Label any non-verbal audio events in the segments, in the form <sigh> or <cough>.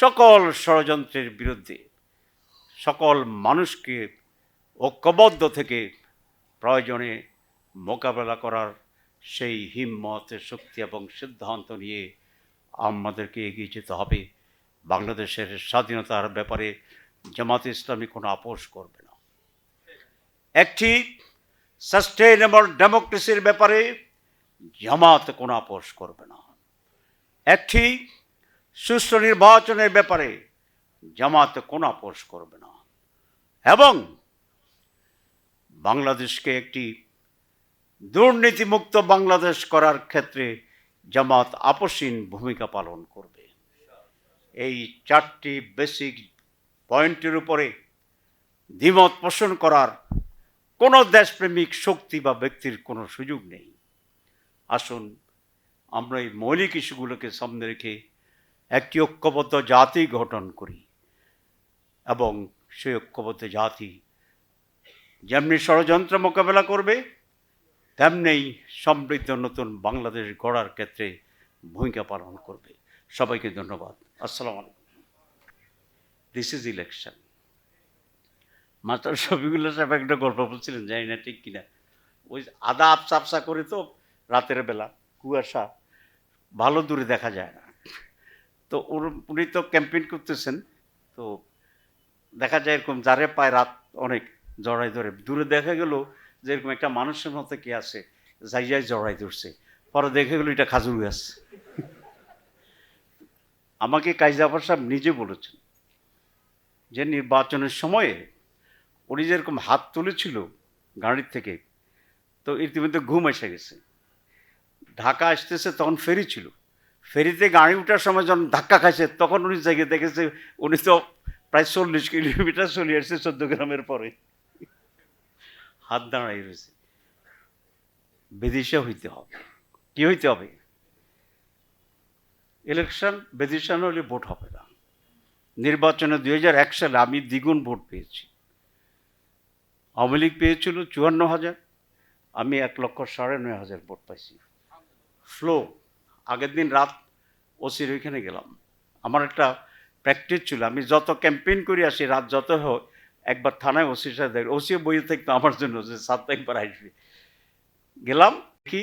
সকল ষড়যন্ত্রের বিরুদ্ধে, সকল মানুষকে ঐক্যবদ্ধ থেকে প্রয়োজনে মোকাবেলা করার সেই হিম্মত, শক্তি এবং সিদ্ধান্ত নিয়ে আমাদেরকে এগিয়ে যেতে হবে। বাংলাদেশের স্বাধীনতার ব্যাপারে জামাত ইসলামী কোনো আপোষ করবে না। একটি সাস্টেইনেবল ডেমোক্রেসির ব্যাপারে জামাত কোনো আপোষ করবে না। একটি সুষ্ঠু নির্বাচনের ব্যাপারে জামাত কোনো আপোষ করবে না। এবং বাংলাদেশকে একটি দুর্নীতিমুক্ত বাংলাদেশ করার ক্ষেত্রে জামাত আপসীন ভূমিকা পালন করবে। এই চারটি বেসিক পয়েন্টের উপরে দ্বিমত পোষণ করার কোনো দেশপ্রেমিক শক্তি বা ব্যক্তির কোনো সুযোগ নেই। আসুন, আমরা এই মৌলিক ইস্যুগুলোকে সামনে রেখে একটি ঐক্যবদ্ধ জাতি গঠন করি এবং সেই ঐক্যবদ্ধ জাতি যেমনি ষড়যন্ত্র মোকাবেলা করবে, তেমনি সমৃদ্ধ নতুন বাংলাদেশ গড়ার ক্ষেত্রে ভূমিকা পালন করবে। সবাইকে ধন্যবাদ। আসসালামু আলাইকুম। This is election master Shafikullah সাহেব একটা গল্প বলছিলেন, জানি না ঠিক কিনা। ওই আদা আপসা আপসা করে তো রাতের বেলা, কুয়াশা, ভালো দূরে দেখা যায় না। তো উনি তো ক্যাম্পেইন করতেছেন, তো দেখা যায় এরকম যারে পায় রাত অনেক জড়াই ধরে। দূরে দেখা গেল যে এরকম একটা মানুষের মতো কে আছে, যাই যাই জড়াই ধরছে। পরে দেখে গেল এটা খাজুর গাছ। আমাকে কাইজাফর সাহেব নিজে বলেছেন যে নির্বাচনের সময়ে উনি যেরকম হাত তুলেছিল গাড়ির থেকে, তো ইতিমধ্যে ঘুম এসে গেছে। ঢাকা আসতেছে তখন ফেরি ছিল। ফেরিতে গাড়ি উঠার সময় যখন ধাক্কা খাইছে, তখন উনি জায়গায় দেখেছে, উনি তো প্রায় চল্লিশ কিলোমিটার চলে আসছে চোদ্দ গ্রামের পরে। হাত দাঁড়াই রয়েছে। বেদিশা হইতে হবে। কি হইতে হবে? ইলেকশন বেদিশান হলে ভোট হবে না। নির্বাচনে দুই হাজার এক সালে আমি দ্বিগুণ ভোট পেয়েছি। আওয়ামী লীগ পেয়েছিল চুয়ান্ন হাজার, আমি এক লক্ষ সাড়ে নয় হাজার ভোট পাইছি। ফ্লো আগের দিন রাত ওসির ওইখানে গেলাম। আমার একটা প্র্যাকটিস ছিল, আমি যত ক্যাম্পেইন করে আসি, রাত যত হোক একবার থানায় ওসির সাথে দেখ ওসিও বইয়ে থাকতো আমার জন্য যে সাতটা একবার আসবে। গেলাম কি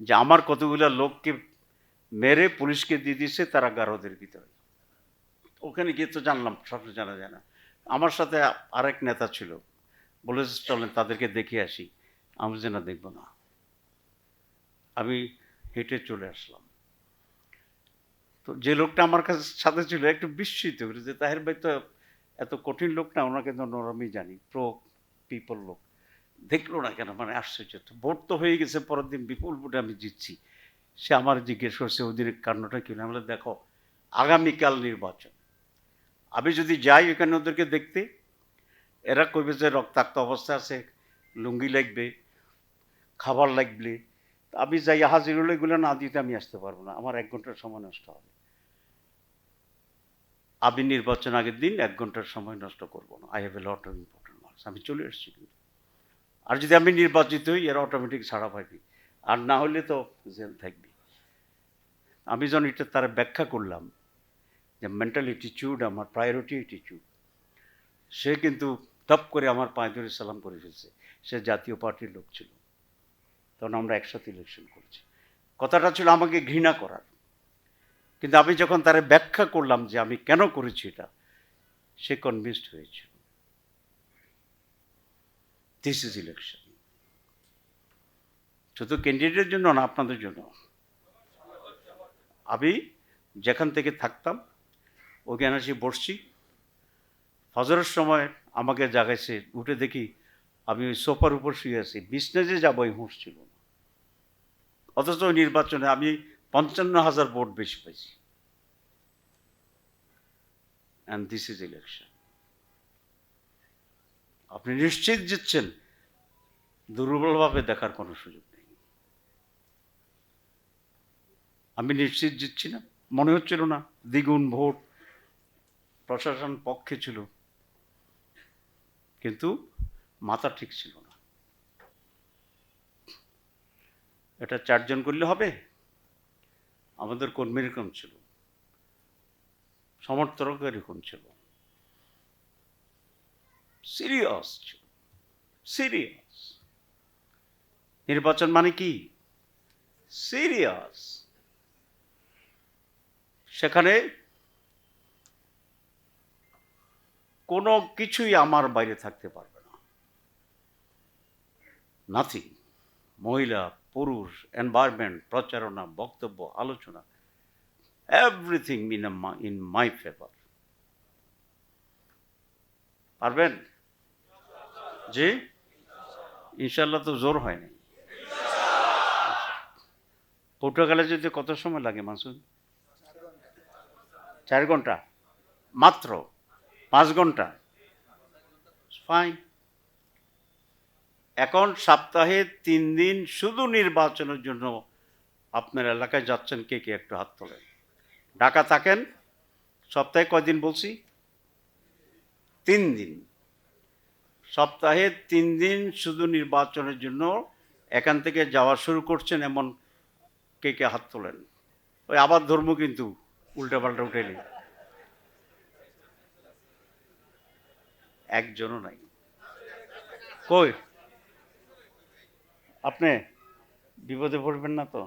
যে আমার কতগুলো লোককে মেরে পুলিশকে দিয়ে দিয়েছে, তারা গারদের ভিতরে। ওখানে গিয়ে তো জানলাম, সব জানা যায় না। আমার সাথে আরেক নেতা ছিল, বলেছে, চলেন তাদেরকে দেখে আসি, আমি যে না দেখব না। আমি হেঁটে চলে আসলাম। তো যে লোকটা আমার কাছে সাথে ছিল, একটু বিস্মিত যে, তাহের ভাই তো এত কঠিন লোক না, ওনাকে তো নরমই জানি প্রো পিপল লোক। দেখল না কেন মানে আশ্চর্য। ভোট তো হয়ে গেছে, পরের দিন বিপুল ভোটে আমি জিতছি। সে আমার জিজ্ঞেস করছে, ওদের কারণটা কি? আমরা দেখো, আগামীকাল নির্বাচন। আমি যদি যাই ওখানে ওদেরকে দেখতে, এরা কইবে যে রক্তাক্ত অবস্থা আছে, লুঙ্গি লাগবে, খাবার লাগবে আমি যাই হাজির হলে এগুলো না দিতে আমি আসতে পারব না। আমার এক ঘণ্টার সময় নষ্ট হবে। আমি নির্বাচন আগের দিন এক ঘণ্টার সময় নষ্ট করব না। I have a lot of important marks আমি চলে এসেছি কিন্তু। আর যদি আমি নির্বাচিত হই, এরা অটোমেটিক ছাড়া পাইবি। আর না হলে তো জেল থাকবি। আমি যখন এটা তার ব্যাখ্যা করলাম, যে মেন্টাল অ্যাটিচিউড আমার প্রায়োরিটি অ্যাটিচিউড সে কিন্তু টপ করে আমার পায়ে ধরে সালাম করে ফেলছে। সে জাতীয় পার্টির লোক ছিল। তখন আমরা একসাথে ইলেকশন করেছি। কথাটা ছিল আমাকে ঘৃণা করার। কিন্তু আমি যখন তারে ব্যাখ্যা করলাম যে আমি কেন করেছি এটা, সে কনভিন্সড হয়েছিল। দিস ইজ ইলেকশন শুধু ক্যান্ডিডেটের জন্য না, আপনাদের জন্য। আমি যেখান থেকে থাকতাম ওখানে এসে বসছি। ফজরের সময় আমাকে জাগাইছে, উঠে দেখি আমি ওই সোফার উপর শুয়ে আছি। বিজনেসে যাব এই হুঁশ ছিল অথচ ওই নির্বাচনে আমি পঞ্চান্ন হাজার ভোট বেশি পাইছি। অ্যান্ড দিস ইজ ইলেকশন আপনি নিশ্চিত জিতছেন, দুর্বলভাবে দেখার কোনো সুযোগ নেই। আমি নিশ্চিত জিতছি না, মনে হচ্ছিল না, দ্বিগুণ ভোট প্রশাসন পক্ষে ছিল। কিন্তু মাথা ঠিক ছিল না। এটা চারজন করলে হবে? আমাদের কর্মীর কম ছিল। সমর্থক এরকম ছিল। সিরিয়াস ছিল। সিরিয়াস। নির্বাচন মানে কি? সিরিয়াস। সেখানে কোনো কিছুই আমার বাইরে থাকতে পারবে না। নাথিং মহিলা পুরুষ এনভায়রনমেন্ট প্রচারণা, বক্তব্য, আলোচনা everything in in my favour পারবেন? জি? ইনশাল্লাহ তো জোর হয় নাই। যেতে কত সময় লাগে মাসুদ? চার ঘণ্টা। মাত্র পাঁচ ঘণ্টা। ফাইন এখন সপ্তাহে তিন দিন শুধু নির্বাচনের জন্য আপনার এলাকায় যাচ্ছেন কে কে একটু হাত তোলেন? ঢাকা থাকেন, সপ্তাহে কয়দিন বলছি? তিন দিন। সপ্তাহে তিন দিন শুধু নির্বাচনের জন্য এখান থেকে যাওয়া শুরু করছেন এমন কে কে হাত তোলেন? ওই আবার ধর্ম কিন্তু উল্টা পাল্টা উঠেনি একজনও নাই। কই? আপনি বিপদে পড়বেন না তো?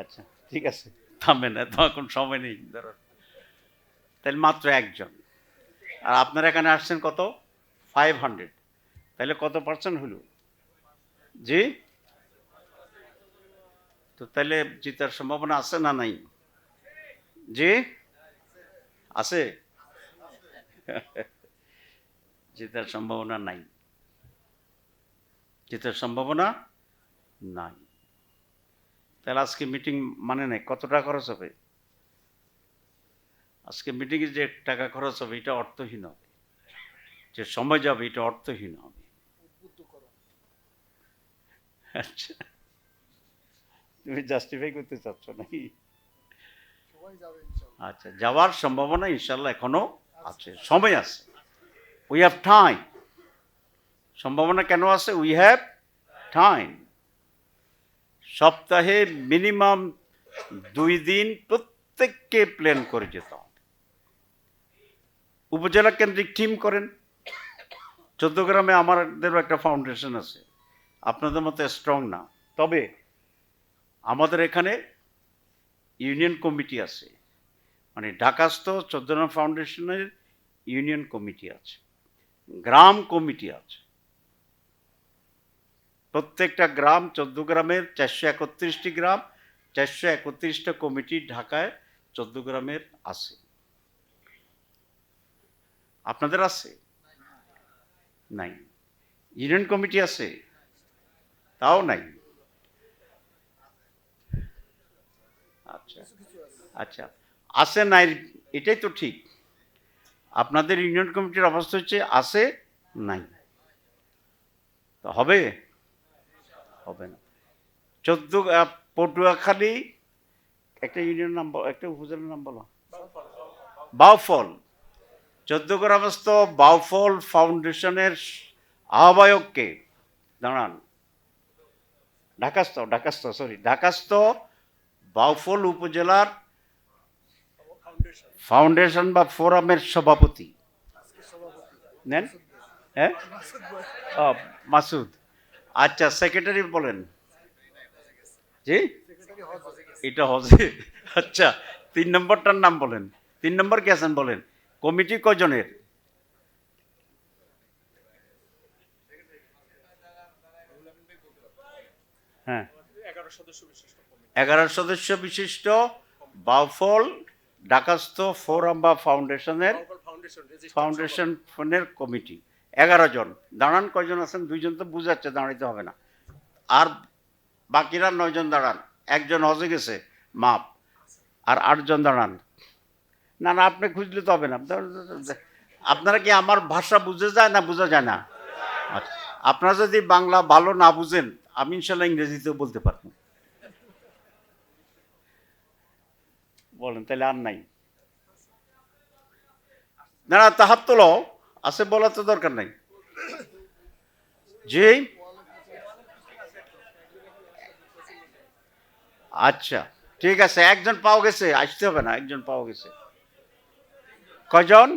আচ্ছা ঠিক আছে। থামবেন এত এখন সময় নেই, ধরুন। তাহলে মাত্র একজন। আর আপনারা এখানে আসছেন কত? ফাইভ হান্ড্রেড তাহলে কত পার্সেন্ট হলো? জি? তো তাহলে জিতার সম্ভাবনা আছে না নাই? জি? আছে? জেতার সম্ভাবনা নাই। জেতার সম্ভাবনা নাই। তাহলে আজকে মিটিং মানে নাই? কত টাকা খরচ হবে? আজকে মিটিংয়ে যে টাকা খরচ হবে, এটা অর্থহীন হবে। যে সময় যাবে, এটা অর্থহীন হবে। আচ্ছা। তুমি জাস্টিফাই করতে চাচ্ছ নাকি? আচ্ছা যাওয়ার সম্ভাবনা ইনশাল্লাহ এখনও আছে। সময় আছে। উই হ্যাভ টাইম সম্ভাবনা কেন আছে? উই হ্যাভ টাইম সপ্তাহে মিনিমাম দুই দিন প্রত্যেককে প্ল্যান করে যেতে হবে। উপজেলা কেন্দ্রিক টিম করেন। চোদ্দগ্রামে আমাদেরও একটা ফাউন্ডেশন আছে। আপনাদের মতো স্ট্রং না। তবে আমাদের এখানে ইউনিয়ন কমিটি আছে। মানে ঢাকাস্থ চোদ্দগ্রাম ফাউন্ডেশনের ইউনিয়ন কমিটি আছে। গ্রাম কমিটি আছে। প্রত্যেকটা গ্রাম চোদ্দ গ্রামের চারশো একত্রিশটি গ্রাম, চারশো একত্রিশটা কমিটি ঢাকায় চোদ্দ গ্রামের আছে। আপনাদের আছে? নাই। ইউনিয়ন কমিটি আছে? তাও নাই। আচ্ছা আচ্ছা। আছে নাই, এটাই তো ঠিক। আপনাদের ইউনিয়ন কমিটির অবস্থা হচ্ছে আছে, নাই। তো হবে? হবে না। চোদ্দ পটুয়াখালী, একটা ইউনিয়ন নাম একটা উপজেলার নাম বলো বাউফল। চোদ্দ গ্রামস্থ বাউফল ফাউন্ডেশনের আহ্বায়ককে, দাঁড়ান, ঢাকাস্থ ঢাকাস্থ সরি ঢাকাস্থ বাউফল উপজেলার ফাউন্ডেশন বা ফোরামের সভাপতি। নেন? হ্যাঁ? মাসুদ। আচ্ছা সেক্রেটারি বলেন। জি? এটা হজে আচ্ছা তিন নম্বরটার নাম বলেন। তিন নম্বর কে আছেন বলেন? কমিটি কজনের হ্যাঁ। এগারো সদস্য বিশিষ্ট বাউফল ঢাকাস্থ ফোরাম বা ফাউন্ডেশনের ফাউন্ডেশন রেজিস্ট্রার ফাউন্ডেশন ফোনের কমিটি। এগারো জন। দাঁড়ান, কয়জন আছেন? দুইজন তো বুঝাচ্ছে, দাঁড়াইতে হবে না। আর বাকিরা নয়জন দাঁড়ান। একজন হজে গেছে, মাপ। আর আটজন দাঁড়ান। না না, আপনি খুঁজলে তো হবে না। আপনারা কি আমার ভাষা বুঝে যায় না বোঝা যায় না? আচ্ছা আপনারা যদি বাংলা ভালো না বুঝেন, আমি ইনশাল্লাহ ইংরেজিতেও বলতে পারব। বলেন, তাহলে আর নাই। না তাহার তো লও আছে বলা তো দরকার নাই। জি? আচ্ছা ঠিক আছে, একজন পাওয়া গেছে, আসতে হবে না, একজন পাওয়া গেছে। কয়জন?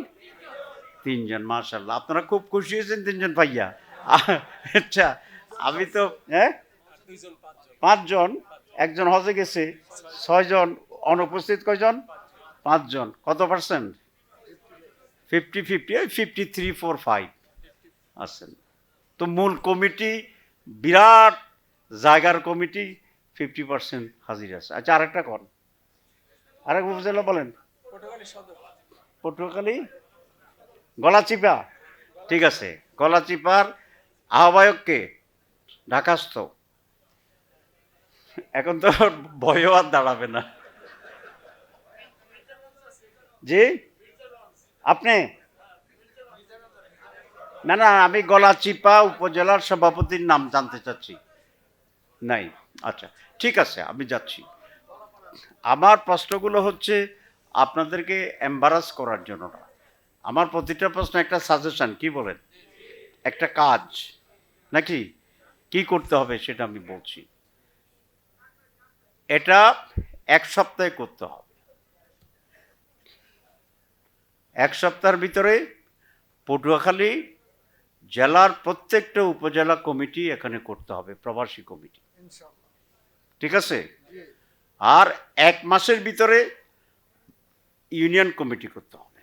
তিনজন মাশাল্লাহ আপনারা খুব খুশি হয়েছেন তিনজন ভাইয়া। আচ্ছা আমি তো হ্যাঁ? পাঁচজন, একজন হজে গেছে, ছয়জন, অনুপস্থিত কয়জন? পাঁচজন, কত পার্সেন্ট ফিফটি ফিফটি ওই ফিফটি থ্রি ফোর ফাইভ আছেন তো মূল কমিটি বিরাট জায়গার কমিটি ফিফটি পার্সেন্ট হাজির আছে। আচ্ছা আরেকটা কর আরেক উপজেলা বলেন। পটুয়াখালী গলাচিপা। ঠিক আছে। গলাচিপার আহ্বায়ককে ঢাকাস্থ। এখন তো ভয়ও আর দাঁড়াবে না। জি? আপনি? না না, আমি গলাচিপা উপজেলার সভাপতির নাম জানতে চাচ্ছি। নাই আচ্ছা ঠিক আছে, আমি যাচ্ছি। আমার প্রশ্নগুলো হচ্ছে আপনাদেরকে এম্বারাস করার জন্য না। আমার প্রতিটা প্রশ্ন একটা সাজেশন কি বলেন? একটা কাজ, নাকি? কি করতে হবে সেটা আমি বলছি। এটা এক সপ্তাহে করতে হবে। এক সপ্তাহের ভিতরে পটুয়াখালী জেলার প্রত্যেকটা উপজেলা কমিটি এখানে করতে হবে প্রবাসী কমিটি। ঠিক আছে? আর এক মাসের ভিতরে ইউনিয়ন কমিটি করতে হবে।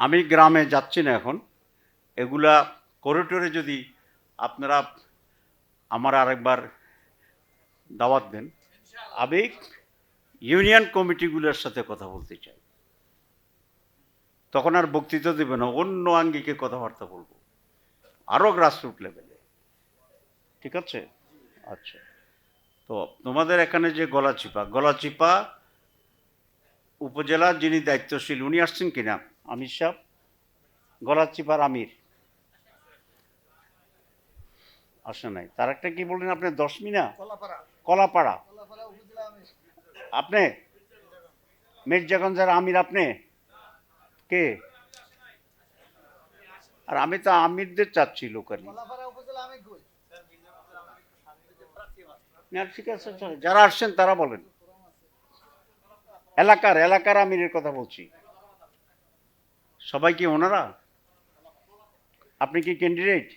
আমি গ্রামে যাচ্ছি না এখন। এগুলা করিডোরে যদি আপনারা আমার আরেকবার দাওয়াত দেন আমি ইউনিয়ন কমিটিগুলোর সাথে কথা বলতে চাই। তখন আর বক্তৃতা দেবে না অন্য আঙ্গিকে কথাবার্তা বলব। আরও গ্রাসরুট লেভেলে ঠিক আছে? আচ্ছা। তো তোমাদের এখানে যে গলাচিপা গলাচিপা উপজেলার যিনি দায়িত্বশীল উনি আসছেন কিনা? আমির সাহেব? গলাচিপার আমির। আসে নাই। তার একটা কি বললেন আপনি? দশ দশমিনা? কলাপাড়া। আপনি? মির্জাগঞ্জের আমির আপনি? কে? আর আমি তো আমিরদের চাচ্ছি লোকালি। ঠিক আছে যারা আসছেন তারা বলেন। এলাকার এলাকার আমিরের কথা বলছি। সবাই কি ওনারা? আপনি কি ক্যান্ডিডেট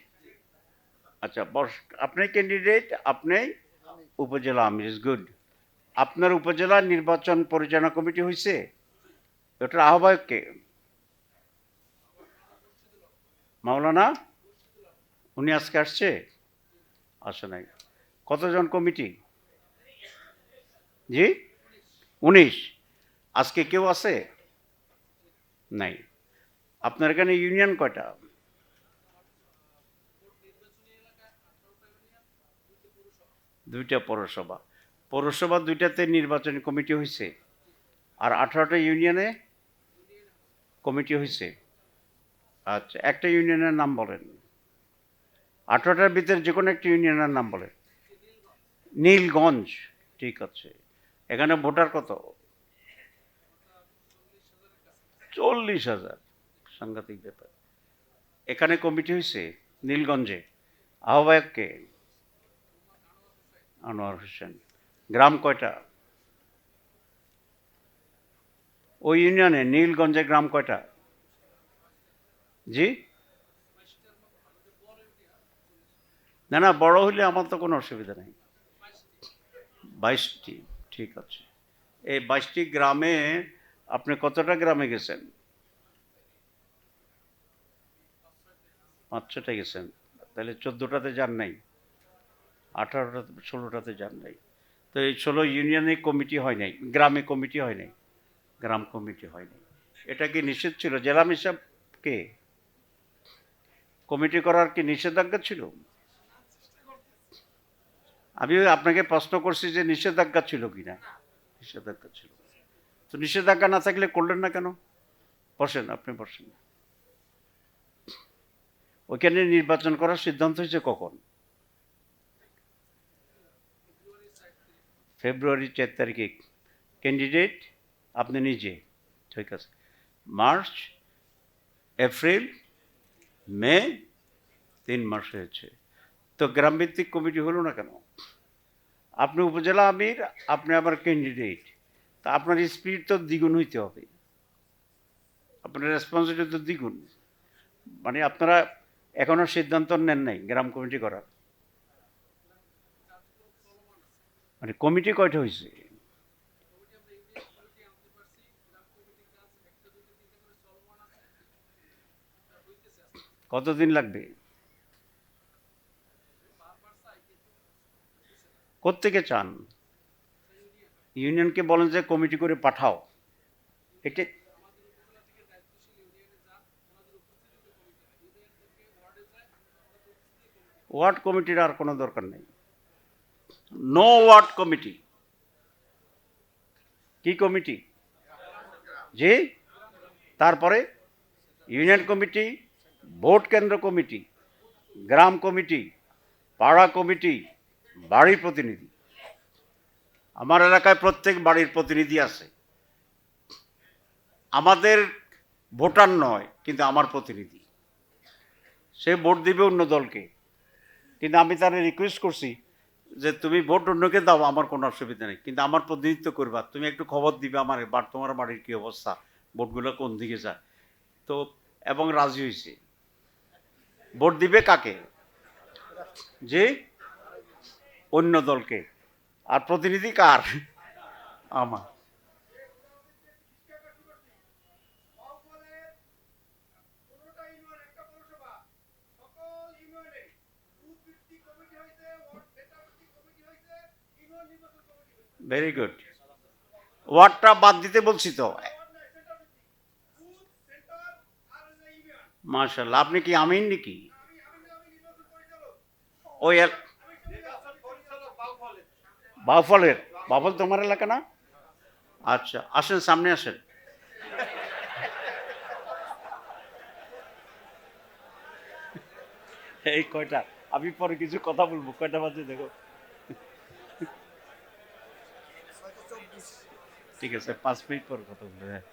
আচ্ছা বস, আপনি ক্যান্ডিডেট আপনি উপজেলা আমির ইজ গুড। আপনার উপজেলা নির্বাচন পরিচালনা কমিটি হয়েছে ওটার আহ্বায়ক কে? মাওলানা, উনি আজকে আসছে? আসে নাই। কতজন কমিটি? জি? উনিশ। আজকে কেউ আছে? নাই। আপনার এখানে ইউনিয়ন কয়টা? দুইটা পৌরসভা। পৌরসভা দুইটাতে নির্বাচনী কমিটি হয়েছে আর আঠারোটা ইউনিয়নে কমিটি হয়েছে আচ্ছা একটা ইউনিয়নের নাম বলেন। আঠারোটার ভিতরে যে কোনো একটা ইউনিয়নের নাম বলেন। নীলগঞ্জ, ঠিক আছে। এখানে ভোটার কত? চল্লিশ হাজার, সাংঘাতিক ব্যাপার। এখানে কমিটি হয়েছে? নীলগঞ্জে। আহ্বায়ককে আনোয়ার হোসেন। গ্রাম কয়টা? ওই ইউনিয়নে নীলগঞ্জে গ্রাম কয়টা? জি? না না, বড় হইলে আমার তো কোনো অসুবিধা নেই। বাইশটি, ঠিক আছে। এই বাইশটি গ্রামে আপনি কতটা গ্রামে গেছেন? পাঁচ ছটা গেছেন। তাহলে চোদ্দোটাতে যান নাই। আঠারোটা, ষোলোটাতে যান নাই। তো এই ষোলো ইউনিয়নে কমিটি হয় নাই, গ্রামে কমিটি হয় নাই। গ্রাম কমিটি হয় নাই। এটা কি নিষেধ ছিল? জেলা হিসাব কে? কমিটি করার কি নিষেধাজ্ঞা ছিল? আমি আপনাকে প্রশ্ন করছি যে নিষেধাজ্ঞা ছিল কিনা নিষেধাজ্ঞা ছিল। তো নিষেধাজ্ঞা না থাকলে করলেন না কেন? বসেন, আপনি বসেন। ওইখানে নির্বাচন করার সিদ্ধান্ত হয়েছে কখন? ফেব্রুয়ারি চার তারিখে। ক্যান্ডিডেট আপনি নিজে। ঠিক আছে। মার্চ, এপ্রিল মে তিন মাস হয়েছে। তো গ্রামভিত্তিক কমিটি হলো না কেন? আপনি উপজেলা আমির, আপনি আবার ক্যান্ডিডেট তা আপনার স্পিড তো দ্বিগুণ হইতে হবে। আপনার রেসপন্সিবিলিটি তো দ্বিগুণ। মানে আপনারা এখনও সিদ্ধান্ত নেন নাই গ্রাম কমিটি করার। মানে কমিটি কয়টা হয়েছে কতদিন লাগবে? কোত্থেকে চান? ইউনিয়নকে বলেন যে কমিটি করে পাঠাও। এটা ওয়ার্ড কমিটির আর কোনো দরকার নেই। No ward committee. কি কমিটি? জি? তারপরে ইউনিয়ন কমিটি ভোট কেন্দ্র কমিটি, গ্রাম কমিটি, পাড়া কমিটি, বাড়ির প্রতিনিধি। আমার এলাকায় প্রত্যেক বাড়ির প্রতিনিধি আছে। আমাদের ভোটার নয়, কিন্তু আমার প্রতিনিধি। সে ভোট দিবে অন্য দলকে। কিন্তু আমি তার রিকোয়েস্ট করছি যে তুমি ভোট অন্যকে দাও, আমার কোনো অসুবিধা নেই। কিন্তু আমার প্রতিনিধিত্ব করবা। তুমি একটু খবর দিবে আমার তোমার বাড়ির কী অবস্থা, ভোটগুলো কোন দিকে যায়। তো, এবং রাজি হয়েছে। ভোট দিবে কাকে? যে অন্য দলকে। আর প্রতিনিধি কার? আমার। ভেরি গুড ওয়ার্ডটা বাদ দিতে বলছি তো। মার্শাল্লাহ আপনি কি আমিন নাকি? ওই বাউফলের। বাউফল তোমার এলাকা না? আচ্ছা আসেন সামনে আসেন। এই কয়টা? আমি পরে কিছু কথা বলব কয়টা বাজে দেখো। ঠিক আছে পাঁচ মিনিট পর কথা বলব হ্যাঁ।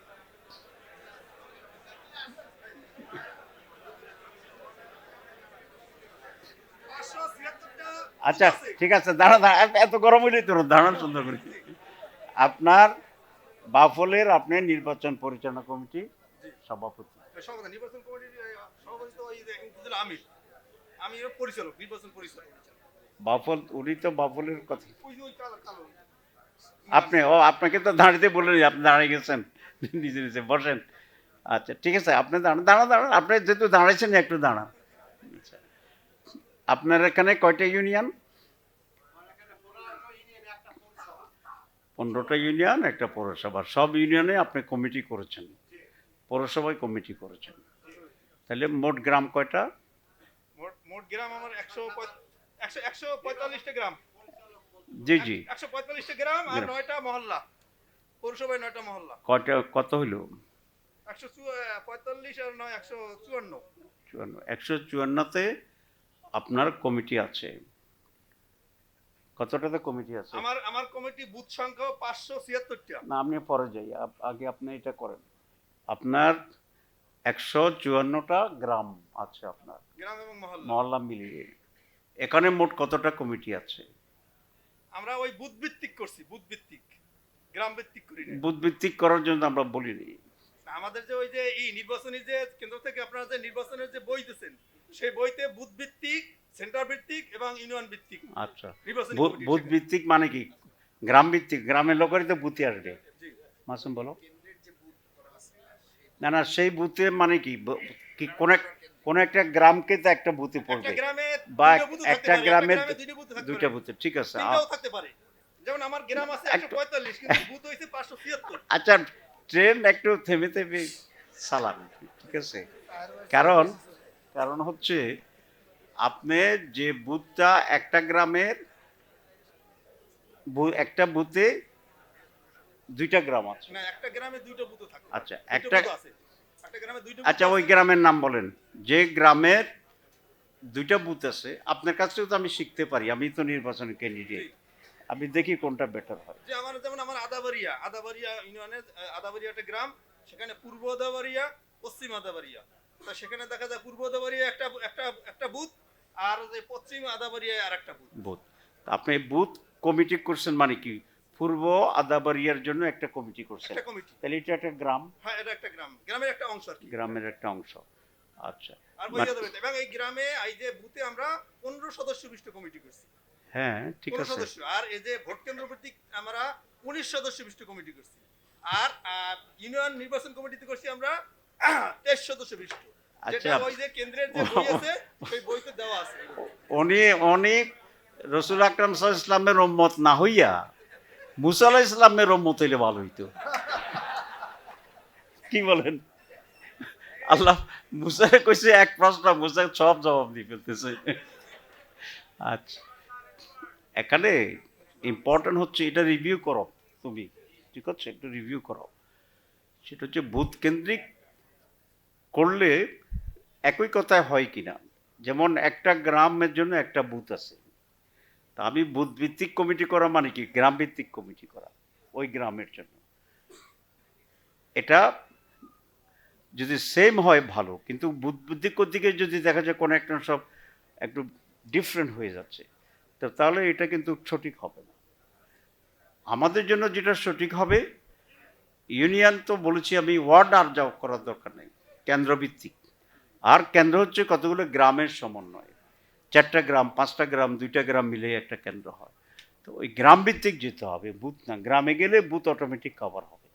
আচ্ছা ঠিক আছে দাঁড়া দাঁড়া এত- গরম হইলেই তো দাঁড়ান সুন্দর করে। আপনার বাফলের আপনি নির্বাচন পরিচালনা কমিটি সভাপতি। নির্বাচন আমি পরিচালক নির্বাচন পরিচালক। বাফল উনি তো বাফলের কথা। আপনি ও আপনাকে তো দাঁড়িয়ে বলে আপনি দাঁড়িয়ে গেছেন নিজে নিজে বসেন। আচ্ছা ঠিক আছে আপনি দাঁড়ান দাঁড়ান দাঁড়ান আপনি যেহেতু দাঁড়াইছেন একটু দাঁড়ান। আপনার এখানে কয়টা ইউনিয়ন? পনেরোটা ইউনিয়ন একটা পৌরসভা। সব ইউনিয়নে আপনি কমিটি করেছেন। পৌরসভায় কমিটি করেছেন। তাহলে মোট গ্রাম কয়টা? মোট মোট গ্রাম আমার একশো একশো পঁয়তাল্লিশটা গ্রাম। জি জি। একশো পঁয়তাল্লিশটা গ্রাম আর নয়টা মহল্লা। পৌরসভায় নয়টা মহল্লা। কয়টা কত হইল? একশো পঁয়তাল্লিশ আর নয় একশো চুয়ান্ন। চুয়ান্ন। একশো চুয়ান্নতে আপনার কমিটি আছে। কতটাতে কমিটি আছে? আমার আমার কমিটি বুথ সংখ্যা পাঁচশো ছিয়াত্তরটা। না আপনি পরে যাই। আগে আপনি এটা করেন। আপনার একশো চুয়ান্নটা গ্রাম আছে আপনার। গ্রাম এবং মহল্লা। মহল্লা মিলিয়ে। এখানে মোট কতটা কমিটি আছে? আমরা ওই বুথ ভিত্তিক করছি বুথ ভিত্তিক। গ্রাম ভিত্তিক করি না। বুথ ভিত্তিক করার জন্য আমরা বলিনি। আমাদের যে ওই যে এই নির্বাচনী যে কেন্দ্র থেকে আপনারা যে নির্বাচনের যে বই দিচ্ছেন সেই বইতে বুথ ভিত্তিক সেন্টার ভিত্তিক এবং ইউনিয়ন ভিত্তিক আচ্ছা বুথ। ভিত্তিক মানে কি? গ্রাম ভিত্তিক গ্রামের লোকেরই তো বুথে আসবে মাসুম বলো। না না সেই বুথে মানে কি? কি কোন কোন একটা গ্রামকে তো একটা বুথে পড়বে। বা একটা গ্রামের দুইটা বুথ ঠিক আছে যেমন আমার গ্রাম আছে একশো পঁয়তাল্লিশ কিন্তু বুথ হয়েছে পাঁচশো ছিয়াত্তর। আচ্ছা ট্রেন একটু থেমে থেমে চালান ঠিক আছে। কারণ কারণ হচ্ছে আপনি যে বুথটা একটা গ্রামের একটা বুথে দুইটা গ্রাম আছে। না একটা গ্রামে দুইটা বুথ থাকে। আচ্ছা একটা আচ্ছা ওই গ্রামের নাম বলেন। যে গ্রামের দুইটা বুথ আছে আপনার কাছেও তো আমি শিখতে পারি আমি তো নির্বাচনী ক্যান্ডিডেট আমি দেখি কোনটা বেটার হয়। যে আমার যেমন আমার আদাবাড়িয়া আদাবাড়িয়া ইউনিয়নের আদাবাড়িয়া একটা গ্রাম সেখানে পূর্ব আদাবাড়িয়া পশ্চিম আদাবাড়িয়া। তা সেখানে দেখা যায় পূর্ব আদাবাড়িয়া একটা একটা একটা বুথ আর যে পশ্চিম আদাবাড়িয়া আর একটা বুথ। বুথ। আপনি বুথ কমিটি করছেন মানে কি? পূর্ব আদাবাড়িয়ার জন্য একটা কমিটি করছেন। একটা কমিটি। তাহলে এটা একটা গ্রাম? হ্যাঁ এটা একটা গ্রাম। গ্রামের একটা অংশ আর কি। গ্রামের একটা অংশ। আচ্ছা। আর বইয়া দেবে এবং এই গ্রামে এই যে বুথে আমরা পনেরো সদস্য বিশিষ্ট কমিটি করছি। হ্যাঁ ঠিক আছে। সদস্য। আর এই যে ভোট কেন্দ্র ভিত্তিক আমরা উনিশ সদস্য বিশিষ্ট কমিটি করছি। আর আর ইউনিয়ন নির্বাচন কমিটিতে করছি আমরা <coughs> আচ্ছা। উনি রসুল আকরাম সাল ইসলামের উম্মত না হইয়া ইসলামের উম্মত হইলে ভালো হইতো। কি বলেন? আল্লাহ কইছে এক প্রশ্ন মুসা সব জবাব দিয়ে ফেলতেছে। আচ্ছা। এখানে ইম্পর্টেন্ট হচ্ছে এটা রিভিউ করো তুমি। ঠিক আছে? একটু রিভিউ করো। সেটা হচ্ছে বুথ কেন্দ্রিক করলে একই কথায় হয় কিনা? যেমন একটা গ্রামের জন্য একটা বুথ আছে। তা আমি বুথ ভিত্তিক কমিটি করা মানে কি? গ্রাম ভিত্তিক কমিটি করা ওই গ্রামের জন্য। এটা যদি সেম হয়, ভালো। কিন্তু ভিত্তিক দিকে যদি দেখা যায় কোনো একটা সব একটু ডিফারেন্ট হয়ে যাচ্ছে, তো তাহলে এটা কিন্তু সঠিক হবে না। আমাদের জন্য যেটা সঠিক হবে ইউনিয়ন তো বলেছি আমি ওয়ার্ড আর যাও করার দরকার নেই। কেন্দ্রভিত্তিক। আর কেন্দ্র হচ্ছে কতগুলো গ্রামের সমন্বয়। চারটা গ্রাম, পাঁচটা গ্রাম, দুইটা গ্রাম মিলে একটা কেন্দ্র হয়। তো ওই গ্রাম ভিত্তিক যেতে হবে, বুথ না। গ্রামে গেলে বুথ অটোমেটিক কভার হবে।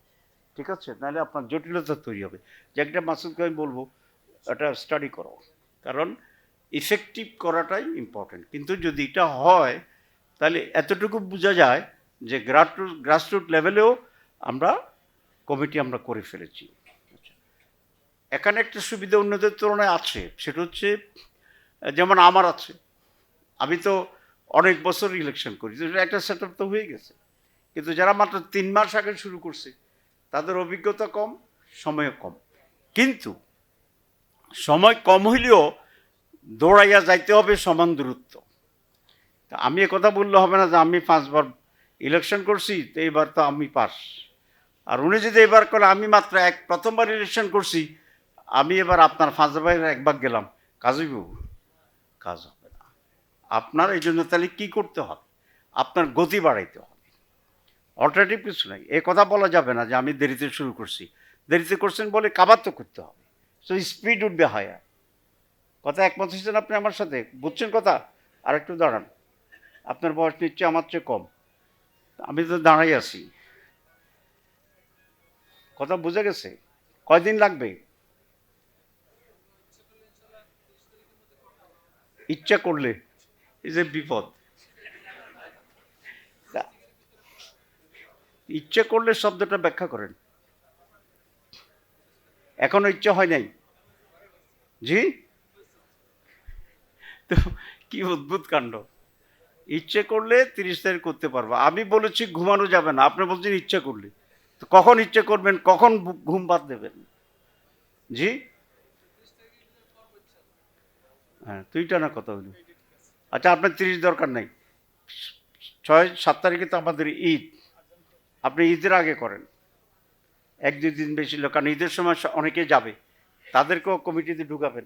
ঠিক আছে? নাহলে আপনার জটিলতা তৈরি হবে। যে একটা মাসুদকে আমি বলব, এটা স্টাডি করো। কারণ ইফেক্টিভ করাটাই ইম্পর্টেন্ট কিন্তু যদি এটা হয়, তাহলে এতটুকু বোঝা যায় যে গ্রাসরুট গ্রাসরুট লেভেলেও আমরা কমিটি আমরা করে ফেলেছি। এখানে একটা সুবিধা অন্যদের তুলনায় আছে, সেটা হচ্ছে, যেমন আমার আছে। আমি তো অনেক বছর ইলেকশন করি, তো একটা সেট তো হয়ে গেছে। কিন্তু যারা মাত্র তিন মাস আগে শুরু করছে, তাদের অভিজ্ঞতা কম সময় কম। কিন্তু সময় কম হইলেও দৌড়াইয়া যাইতে হবে সমান দূরত্ব। তা আমি কথা বললে হবে না যে আমি পাঁচবার ইলেকশন করছি, তো এইবার তো আমি পাস। আর উনি যদি এবার করে আমি মাত্র এক, প্রথমবার ইলেকশন করছি আমি এবার আপনার ফাঁসবাইয়ের একবার গেলাম। কাজই বাবু কাজ হবে না আপনার এই জন্য তাহলে কী করতে হবে? আপনার গতি বাড়াইতে হবে। অল্টারনেটিভ কিছু নাই। এ কথা বলা যাবে না যে আমি দেরিতে শুরু করছি। দেরিতে করছেন বলে কাবার তো করতে হবে। সো স্পিড উঠবে হায়ার কথা একমত হয়েছেন আপনি আমার সাথে? বুঝছেন কথা? আর একটু দাঁড়ান। আপনার বয়স নিচ্ছে আমার চেয়ে কম। আমি তো দাঁড়াই আছি। কথা বুঝে গেছে? কয়দিন লাগবে? ইচ্ছা করলে ইজ এ বিপদ। ইচ্ছে করলে শব্দটা ব্যাখ্যা করেন। এখনও ইচ্ছা হয় নাই। জি? তো কি অদ্ভুত কাণ্ড। ইচ্ছে করলে তিরিশ তারিখ করতে পারব। আমি বলেছি ঘুমানো যাবে না। আপনি বলছেন ইচ্ছে করলে। তো কখন ইচ্ছে করবেন? কখন ঘুম বাদ দেবেন? জি? হ্যাঁ তুইটা না কথা হইল আচ্ছা আপনার তিরিশ দরকার নেই। ছয়, সাত তারিখে তো আমাদের ঈদ। আপনি ঈদের আগে করেন। এক, দুই দিন বেশি লোক, কারণ ঈদের সময় অনেকে যাবে। তাদেরকেও কমিটিতে ঢুকাবেন।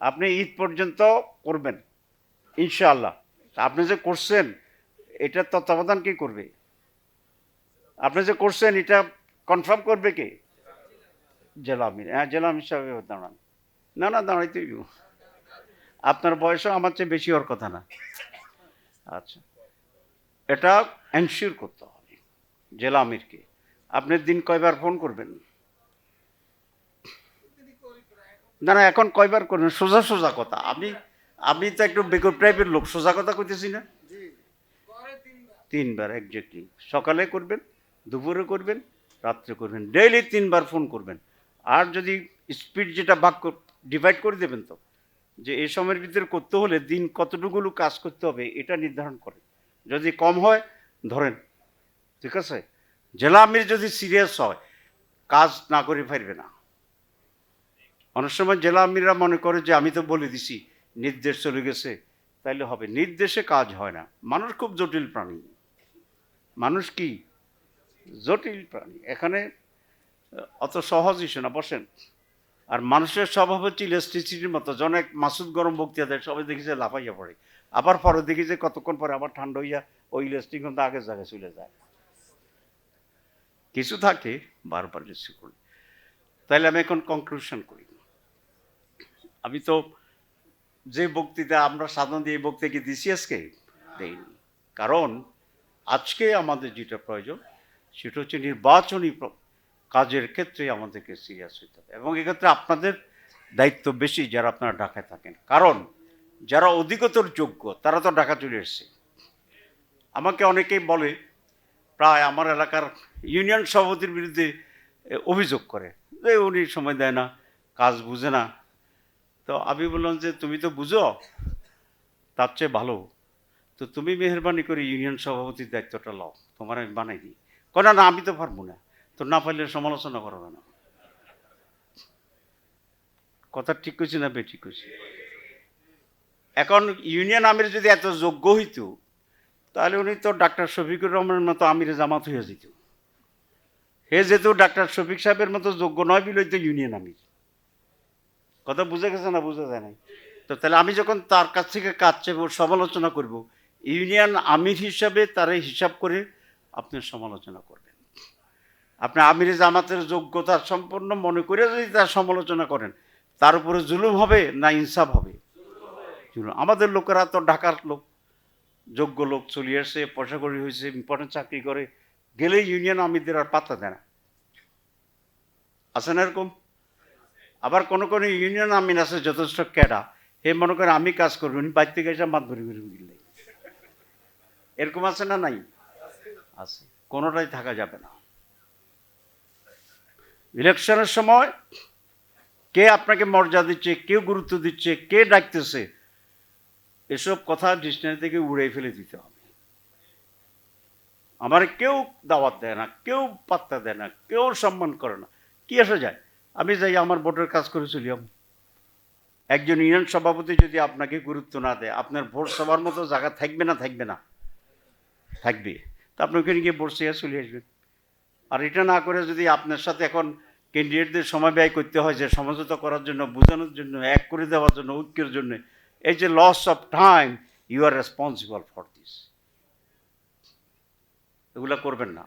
আপনি ঈদ পর্যন্ত করবেন, ইনশাআল্লাহ। আপনি যে করছেন, এটার তত্ত্বাবধান কে করবে? আপনি যে করছেন, এটা কনফার্ম করবে কে? জেলা আমির। হ্যাঁ জেলা আমির সাহেব দাঁড়ান। না না, দাঁড়াইতেই দিব। আপনার বয়সও আমার চেয়ে বেশি হওয়ার কথা না। আচ্ছা। এটা এনশিওর করতে হবে জেলা আমিরকে। আপনি দিন কয়বার ফোন করবেন? না না, এখন কয়বার করবেন? সোজা সোজা কথা। আমি আমি তো একটু বেকর টাইপের লোক, সোজা কথা কইতেছি না? তিনবার একজাক্টলি সকালে করবেন, দুপুরে করবেন, রাত্রে করবেন। ডেইলি তিনবার ফোন করবেন। আর যদি স্পিড যেটা ভাগ ডিভাইড করে দেবেন তো? যে এই সময়ের ভিতরে করতে হলে দিন কতটুকুলো কাজ করতে হবে, এটা নির্ধারণ করেন। যদি কম হয়, ধরেন, ঠিক আছে? জেলা আমির যদি সিরিয়াস হয়, কাজ না করে ফেরবে না। অনেক সময় জেলা আমিররা মনে করে যে, আমি তো বলে দিছি, নির্দেশ চলে গেছে। তাইলে হবে। নির্দেশে কাজ হয় না। মানুষ খুব জটিল প্রাণী। মানুষ কি? জটিল প্রাণী। এখানে, অত সহজ ইস্যু না। বসেন। আর মানুষের স্বভাব হচ্ছে ইলেকট্রিসিটির মতো। জন এক মাসুদ গরম বক্তিয়া দেয় সবাই দেখি যে লাফাইয়া পড়ে। আবার পরে দেখি যে কতক্ষণ পরে আবার ঠান্ডা হইয়া ওই ইলেকট্রিক কিন্তু আগের জায়গায় চলে যায়। কিছু থাকে, বারবার রিসিভ করি। তাহলে আমি এখন কনক্লুশন করি। আমি তো যে বক্তৃতা আমরা সাধারণত এই বক্তৃতা দিছি আজকে, দেইনি। কারণ আজকে আমাদের যেটা প্রয়োজন, সেটা হচ্ছে নির্বাচনী কাজের ক্ষেত্রে আমাদেরকে সিরিয়াস হতে হবে। এবং এক্ষেত্রে আপনাদের দায়িত্ব বেশি যারা আপনারা ঢাকায় থাকেন। কারণ যারা অধিকতর যোগ্য, তারা তো ঢাকা চলে এসছে। আমাকে অনেকেই বলে, প্রায় আমার এলাকার ইউনিয়ন সভাপতির বিরুদ্ধে অভিযোগ করে, যে উনি সময় দেয় না, কাজ বুঝে না। তো আমি বললাম যে, তুমি তো বুঝো, তার চেয়ে ভালো। তো তুমি মেহরবানি করে ইউনিয়ন সভাপতির দায়িত্বটা লও, তোমার আমি বানাই দিই। কয় না, আমি তো পারব না। তো না পারলে সমালোচনা করবে না কথা ঠিক করছি না বে ঠিক করছি এখন ইউনিয়ন আমির যদি এত যোগ্য হইতো, তাহলে উনি তো ডাক্তার শফিকুর রহমানের মতো আমিরে জামাত হয়ে যেত। হে যেহেতু ডাক্তার শফিক সাহেবের মতো যোগ্য নয় বিলই তো ইউনিয়ন আমির। কথা বুঝে গেছে না বুঝে যায় নাই? তো তাহলে আমি যখন তার কাছ থেকে কাজ চাইব, সমালোচনা করব, ইউনিয়ন আমির হিসাবে তার হিসাব করে আপনি সমালোচনা করবেন। আপনি আমির জামাতের যোগ্যতা সম্পন্ন মনে করে যদি তার সমালোচনা করেন, তার উপরে জুলুম হবে না ইনসাফ হবে? আমাদের লোকেরা তো ঢাকার লোক, যোগ্য লোক চলে আসে পয়সা করি হয়েছে ইম্পর্টেন্ট চাকরি করে, গেলেই ইউনিয়ন আমিরদের আর পাত্তা দেয় না। আছে না এরকম? আবার কোনো কোনো ইউনিয়ন আমিন আছে, যথেষ্ট ক্যাডা হে, মনে করেন আমি কাজ করব, উনি থেকে এসে মাত ধরে ঘুরে এরকম আছে না নাই? আছে। কোনোটাই থাকা যাবে না। ইলেকশনের সময় কে আপনাকে মর্যাদা দিচ্ছে, কে গুরুত্ব দিচ্ছে, কে ডাকতেছে, এসব কথা ডিকশনারি থেকে উড়ে ফেলে দিতে হবে। আমার কেউ দাওয়াত দেয় না, কেউ পাত্তা দেয় না, কেউ সম্মান করে না। কি আসা যায়? আমি যাই আমার ভোটের কাজ করে চলি একজন ইউনিয়ন সভাপতি যদি আপনাকে গুরুত্ব না দেয়, আপনার ভোট সবার মতো জায়গা থাকবে না থাকবে না? থাকবে। তা আপনি ওখানে গিয়ে ভোট চেয়ে চলে আসবেন আর এটা না করে যদি আপনার সাথে এখন ক্যান্ডিডেটদের সময় ব্যয় করতে হয় যে সমঝোতা করার জন্য, বোঝানোর জন্য, এক করে দেওয়ার জন্য, ঐক্যের জন্য, এই যে loss of time you are responsible for this এগুলা করবেন না।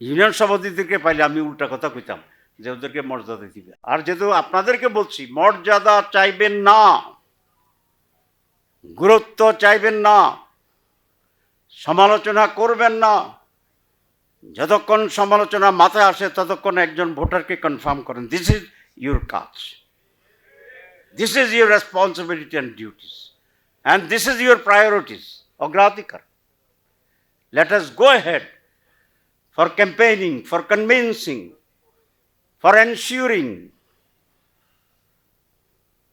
ইউনিয়ন সভাপতিদেরকে পাইলে আমি উল্টা কথা কইতাম, যে ওদেরকে মর্যাদা দিবে। আর যেহেতু আপনাদেরকে বলছি, মর্যাদা চাইবেন না, গুরুত্ব চাইবেন না, সমালোচনা করবেন না যতক্ষণ সমালোচনা মাথায় আসে ততক্ষণ একজন ভোটারকে কনফার্ম করেন দিস ইজ ইউর কাজ। This is your responsibility and duties and this is your priorities অগ্রাধিকার। Let us go head for campaigning, for convincing, for ensuring